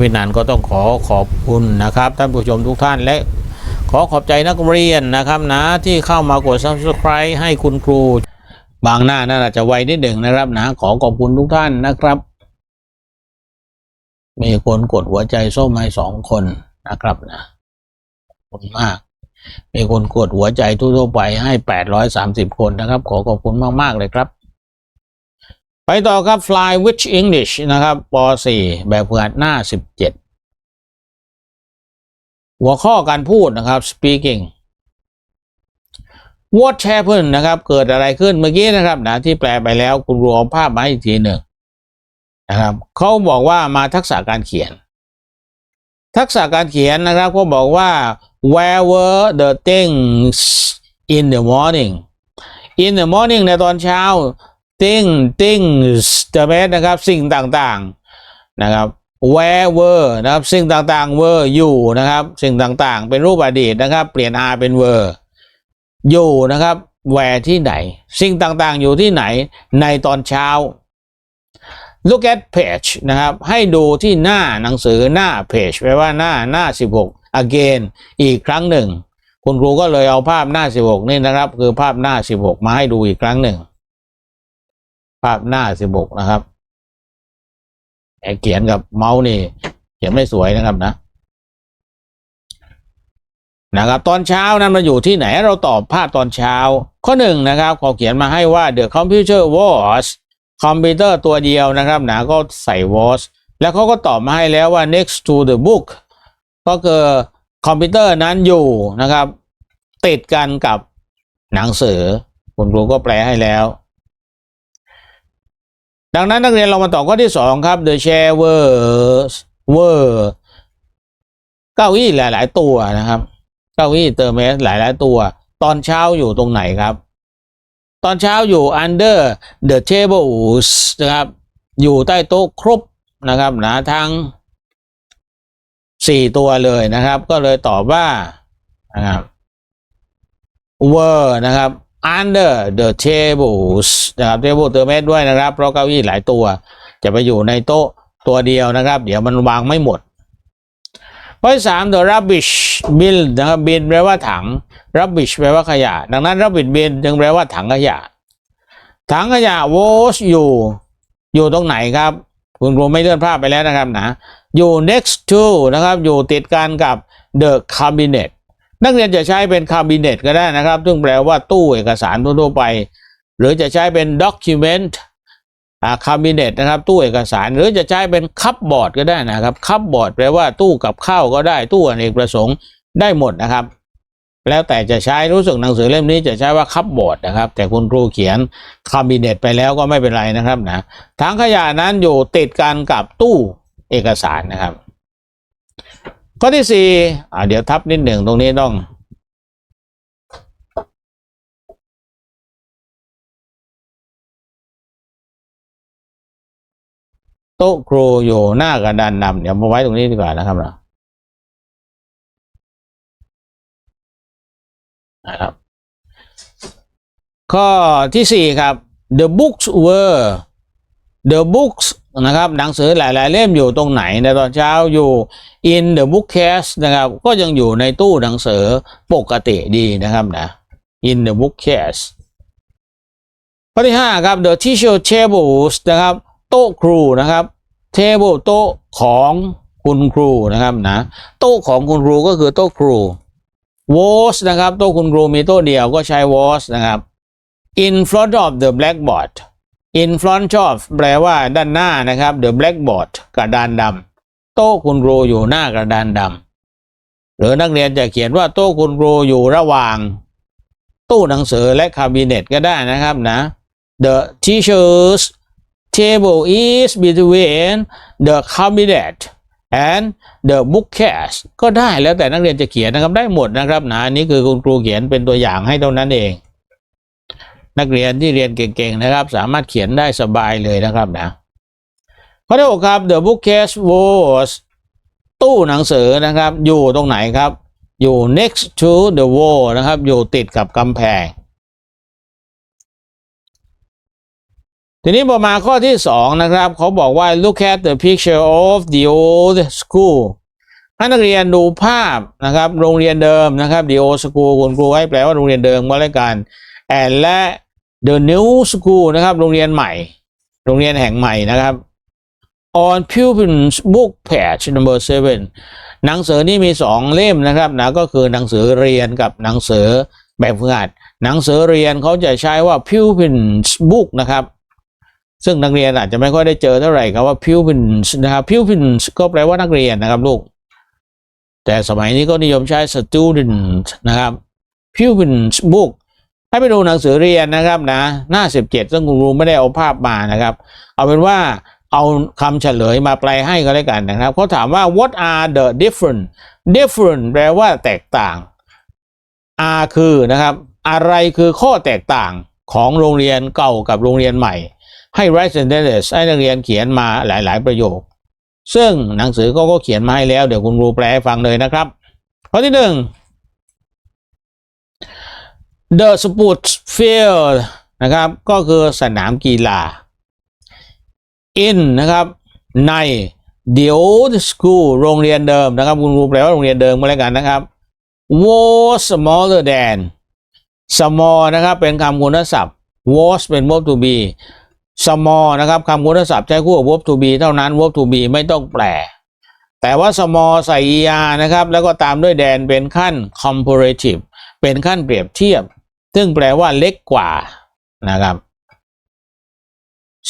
พี่นันก็ต้องขอขอบคุณนะครับ ท่านผู้ชมทุกท่านและขอขอบใจนักเรียนนะครับนะที่เข้ามากด subscribe ให้คุณครู บางหน้าน่าจะไวนิดหนึ่งนะครับนะขอขอบคุณทุกท่านนะครับ มีคนกดหัวใจส้มให้สองคนนะครับนะขอบคุณมาก มีคนกดหัวใจทั่วๆไปให้แปดร้อยสามสิบคนนะครับ ขอขอบคุณมากๆเลยครับ ไปต่อครับ Fly with English นะครับป .4 แบบฝึกหัดหน้า 17 หัวข้อการพูดนะครับ speaking What happened นะครับ เกิดอะไรขึ้นเมื่อกี้นะครับนะที่แปลไปแล้วคุณรวมภาพมาอีกทีหนึ่งนะครับเขาบอกว่ามาทักษะการเขียน ทักษะการเขียนนะครับก็บอกว่า where were the things in the morning in the morning ในตอนเช้า thing things จะเป็นนะครับสิ่งต่างๆนะครับ where were นะครับสิ่งต่างๆ were อยู่นะครับสิ่งต่างๆ เป็นรูปอดีตนะครับ เปลี่ยน r เป็น were อยู่นะครับ where ที่ไหน สิ่งต่างๆ อยู่ที่ไหนในตอนเช้า look at page นะครับ ให้ดูที่หน้าหนังสือหน้า page แปลว่าหน้าหน้า 16 again อีกครั้งหนึ่ง คุณครูก็เลยเอาภาพหน้า 16 นี่นะครับ คือภาพหน้า 16 มาให้ดูอีกครั้งหนึ่ง ภาพหน้า16นะครับไอ้เขียนกับเมาส์นี่ เขียนไม่สวยนะครับนะ นะครับ ตอนเช้านั้นมาอยู่ที่ไหนเราตอบภาพตอนเช้า ข้อหนึ่งนะครับเขาเขียนมาให้ว่า the computer was คอมพิวเตอร์ตัวเดียวนะครับนะก็ใส่ was แล้วเขาก็ตอบมาให้แล้วว่า next to the book ก็คือคอมพิวเตอร์นั้นอยู่นะครับ ติดกันกับหนังสือคุณครูก็แปลให้แล้ว ดังนั้นนักเรียนเรามาต่อข้อที่สองครับ the chair was were เก้าอี้หลาย ๆ ตัวนะครับ เก้าอี้เติมเอสหลาย ๆ ตัว ตอนเช้าอยู่ตรงไหนครับ ตอนเช้าอยู่ under the tables นะครับ อยู่ใต้โต๊ะครบนะครับนะทั้งสี่ตัวเลยนะครับ ก็เลยตอบว่านะครับ were นะครับ under the tables นะครับ table เติม s ด้วยนะครับ เพราะเก้าอี้หลายตัว จะไปอยู่ในโต๊ะตัวเดียวนะครับ เดี๋ยวมันวางไม่หมดข้อที่สาม the rubbish bin นะครับ bin แปลว่าถัง rubbish แปลว่าขยะ ดังนั้น rubbish bin จึงแปลว่าถังขยะ ถังขยะ was อยู่ อยู่ตรงไหนครับ คุณครูไม่เลื่อนภาพไปแล้วนะครับนะ อยู่ next to นะครับ อยู่ติดกันกับ the cabinet นักเรียนจะใช้เป็น cabinet ก็ได้นะครับ ซึ่งแปลว่าตู้เอกสารทั่วไป หรือจะใช้เป็น document อ่า cabinet นะครับ ตู้เอกสาร หรือจะใช้เป็นคัพบอร์ดก็ได้นะครับคัพบอร์ดแปลว่าตู้กับข้าวก็ได้ตู้อเนกประสงค์ได้หมดนะครับ แล้วแต่จะใช้รู้สึกหนังสือเล่มนี้จะใช้ว่าคัพบอร์ดนะครับ แต่คุณครูเขียนคาบิเนตไปแล้วก็ไม่เป็นไรนะครับนะถังขยะนั้นอยู่ติดกันกับตู้เอกสารนะครับ ข้อที่สี่อ่าเดี๋ยวทับนิดหนึ่งตรงนี้ต้อง โต๊ะครูอยู่หน้ากระดานดำเดี๋ยวมาไว้ตรงนี้ดีกว่านะครับนะนะครับ ข้อที่สี่ครับ the books were the books นะครับหนังสือหลาย ๆ เล่มอยู่ตรงไหนในตอนเช้าอยู่ in the bookcase นะครับก็ยังอยู่ในตู้หนังสือปกติดีนะครับนะ in the bookcase ข้อที่ห้าครับ the teacher tables นะครับโต๊ะครูนะครับ table โต๊ะของคุณครูนะครับนะโต๊ะของคุณครูก็คือโต๊ะครู was นะครับโต๊ะคุณครูมีโต๊ะเดียวก็ใช้ was นะครับ in front of the blackboard in front of แปลว่าด้านหน้านะครับ the blackboard กระดานดำโต๊ะคุณครูอยู่หน้ากระดานดำหรือนักเรียนจะเขียนว่าโต๊ะคุณครูอยู่ระหว่าง ตู้หนังสือและคาบิเนตก็ได้นะครับนะ the teachers table is between the cabinet and the bookcase ก็ได้แล้วแต่นักเรียนจะเขียนนะครับได้หมดนะครับนะอันนี้คือคุณครูเขียนเป็นตัวอย่างให้เท่านั้นเอง นักเรียนที่เรียนเก่งๆนะครับ สามารถเขียนได้สบายเลยนะครับนะข้อที่หกครับ the bookcase was ตู้หนังสือนะครับ อยู่ตรงไหนครับ อยู่ next to the wall นะครับ อยู่ติดกับกำแพง ทีนี้พอมาข้อที่สองนะครับ เขาบอกว่า look at the picture of the old school ให้นักเรียนดูภาพนะครับ โรงเรียนเดิมนะครับ the old school คุณครูให้แปลว่าโรงเรียนเดิมก็แล้วกัน and และ the new school นะครับ โรงเรียนใหม่ โรงเรียนแห่งใหม่นะครับ on pupils book page number seven หนังสือนี่มีสองเล่มนะครับนะก็คือหนังสือเรียนกับหนังสือแบบฝึกหัด หนังสือเรียนเขาจะใช้ว่า pupils book นะครับ ซึ่งนักเรียนอาจจะไม่ค่อยได้เจอเท่าไหร่ครับว่า pupils นะครับ pupils ก็แปลว่านักเรียนนะครับลูก แต่สมัยนี้ก็นิยมใช้ student นะครับ pupils book ให้ไปดูหนังสือเรียนนะครับนะหน้า 17 ซึ่งคุณครูไม่ได้เอาภาพมานะครับ เอาเป็นว่าเอาคำเฉลยมาแปลให้ก็แล้วกันนะครับเขาถามว่า what are the different different แปลว่าแตกต่าง are คือนะครับ อะไรคือข้อแตกต่างของโรงเรียนเก่ากับโรงเรียนใหม่ ให้ write sentences ให้นักเรียนเขียนมาหลาย ๆ ประโยค ซึ่งหนังสือก็ก็เขียนมาให้แล้ว เดี๋ยวคุณครูแปลให้ฟังเลยนะครับข้อที่หนึ่ง the sports field นะครับ ก็คือสนามกีฬา in นะครับใน the old school โรงเรียนเดิมนะครับคุณครูแปลว่าโรงเรียนเดิมมาแล้วกันนะครับ was smaller than small นะครับเป็นคำคุณศัพท์ was เป็น verb to be small นะครับคำคุณศัพท์ใช้คู่กับ verb to be เท่านั้น verb to be ไม่ต้องแปล แต่ว่า small ใส่ er นะครับแล้วก็ตามด้วย than เป็นขั้น comparative เป็นขั้นเปรียบเทียบ ซึ่งแปลว่าเล็กกว่านะครับ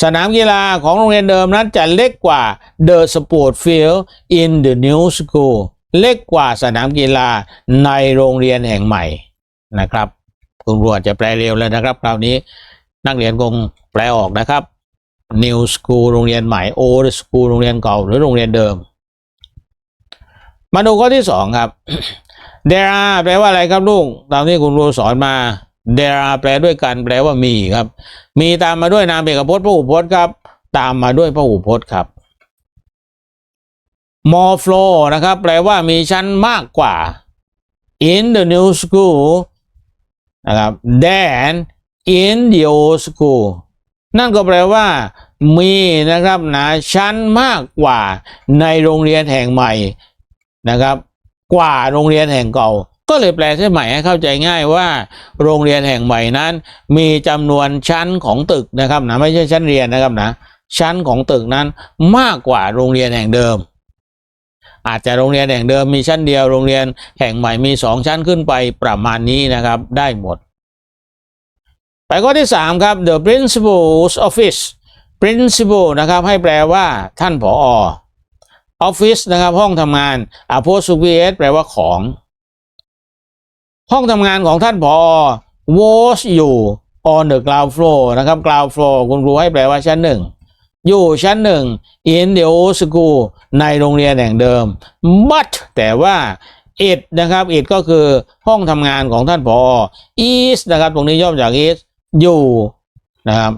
สนามกีฬาของโรงเรียนเดิมนั้นจะเล็กกว่า the sport field in the new school เล็กกว่าสนามกีฬาในโรงเรียนแห่งใหม่นะครับ คุณครูอาจจะแปลเร็วแล้วนะครับ คราวนี้นักเรียนคงแปลออกนะครับ new school โรงเรียนใหม่ old school โรงเรียนเก่าหรือโรงเรียนเดิม มาดูข้อที่สองครับ there are แปลว่าอะไรครับลูกตามที่คุณครูสอนมา there are แปลด้วยกันแปลว่ามีครับ มีตามมาด้วยนามเอกพจน์พหูพจน์ครับ ตามมาด้วยพหูพจน์ครับ more floor นะครับ แปลว่ามีชั้นมากกว่า in the new school นะครับ than in the old school นั่นก็แปลว่า มีนะครับนะชั้นมากกว่าในโรงเรียนแห่งใหม่นะครับ กว่าโรงเรียนแห่งเก่า ก็เลยแปลใช่ไหม่ให้เข้าใจง่ายว่า โรงเรียนแห่งใหม่นั้น มีจำนวนชั้นของตึกนะครับนะไม่ใช่ชั้นเรียนนะครับนะชั้นของตึกนั้นมากกว่าโรงเรียนแห่งเดิม อาจจะโรงเรียนแห่งเดิมมีชั้นเดียวโรงเรียนแห่งใหม่มีสองชั้นขึ้นไปประมาณนี้นะครับได้หมด ไปข้อที่สามครับ the principal's office principal นะครับให้แปลว่าท่านผอ office นะครับห้องทำงาน apostrophe s แปลว่าของ ห้องทำงานของท่านผอ was อยู่ on the ground floor นะครับ ground floor คุณครูให้แปลว่าชั้นหนึ่ง อยู่ชั้นหนึ่ง in the old school ในโรงเรียนแห่งเดิม but แต่ว่า it นะครับ it ก็คือห้องทำงานของท่านผอ is นะครับ ตรงนี้ย่อมาจาก is อยู่นะครับ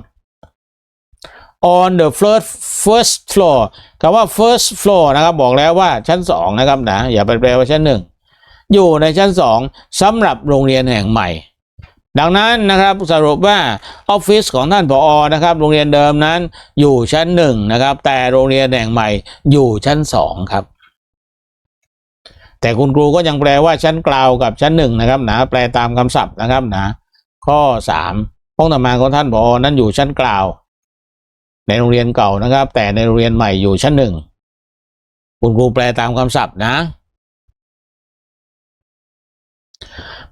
on the first first floor คำว่า first floor นะครับ บอกแล้วว่าชั้นสองนะครับนะ อย่าไปแปลว่าชั้นหนึ่ง อยู่ในชั้นสองสำหรับโรงเรียนแห่งใหม่ ดังนั้นนะครับสรุปว่าออฟฟิศของท่านผอนะครับโรงเรียนเดิมนั้นอยู่ชั้นหนึ่งนะครับแต่โรงเรียนแห่งใหม่อยู่ชั้นสองครับแต่คุณครูก็ยังแปลว่าชั้นกลาวกับชั้นหนึ่งนะครับนะแปลตามคำศัพท์นะครับนะข้อสามห้องทำงานของท่านผอนั้นอยู่ชั้นกลาว ในโรงเรียนเก่านะครับ แต่ในโรงเรียนใหม่อยู่ชั้นหนึ่งคุณครูแปลตามคำศัพท์นะ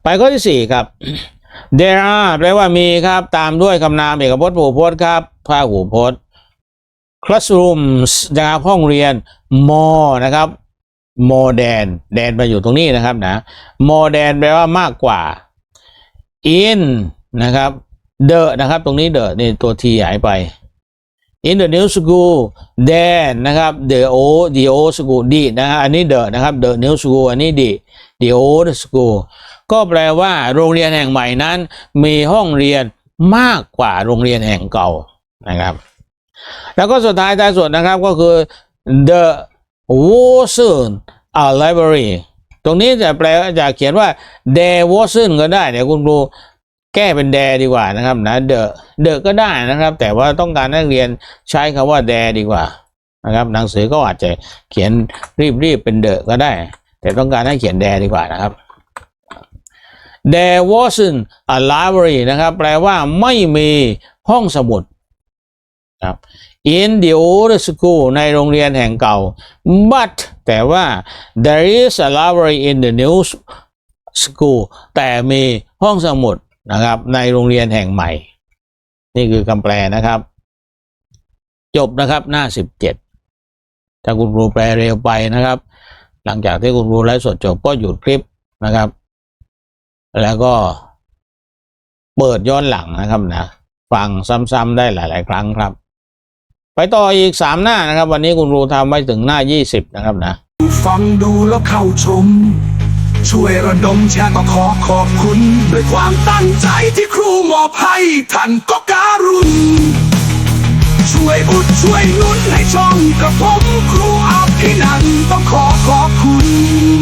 ไปข้อที่สี่ครับ there are แปลว่ามีครับ ตามด้วยคำนามเอกพจน์ผู้พจน์ครับพหูพจน์ classrooms นะครับห้องเรียน more นะครับ more than แดนมาอยู่ตรงนี้นะครับนะ more than แปลว่ามากกว่า in นะครับ the นะครับ ตรงนี้ the นี่ตัว t หายไป in the new school then นะครับ the old the old school ดีนะฮะอันนี้ the นะครับ the new school อันนี้ the the old school ก็แปลว่าโรงเรียนแห่งใหม่นั้น มีห้องเรียนมากกว่าโรงเรียนแห่งเก่านะครับ แล้วก็สุดท้ายท้ายสุดนะครับก็คือ the wasn't a library ตรงนี้จะแปลจะเขียนว่า there wasn't ก็ได้เดี๋ยวคุณครู แก้เป็นแดดีกว่านะครับนะเดอะเดอะก็ได้นะครับ แต่ว่าต้องการนักเรียนใช้คำว่าแดดีกว่านะครับหนังสือก็อาจจะเขียนรีบๆเป็นเดอะก็ได้ แต่ต้องการให้เขียนแดดีกว่านะครับ There wasn't a library นะครับ แปลว่าไม่มีห้องสมุดครับ in the old school ในโรงเรียนแห่งเก่า but แต่ว่า there is a library in the new school แต่มีห้องสมุด นะครับ ในโรงเรียนแห่งใหม่ นี่คือคำแปลนะครับ จบนะครับหน้าสิบเจ็ดถ้าคุณครูแปลเร็วไปนะครับ หลังจากที่คุณครูไลฟ์สดจบก็หยุดคลิปนะครับ แล้วก็เปิดย้อนหลังนะครับนะฟังซ้ำๆได้หลาย ๆ ครั้งครับ ไปต่ออีกสามหน้านะครับ วันนี้คุณครูทำไว้ถึงหน้ายี่สิบนะครับนะ ฟังดูแล้วเข้าชม ช่วยระดมแชร์ก็ขอขอบคุณ ด้วยความตั้งใจที่ครูมอบให้ท่านก็การุณช่วยบุดช่วยนุนให้ช่องกับผมครูอที่นันต้องขอขอบคุณ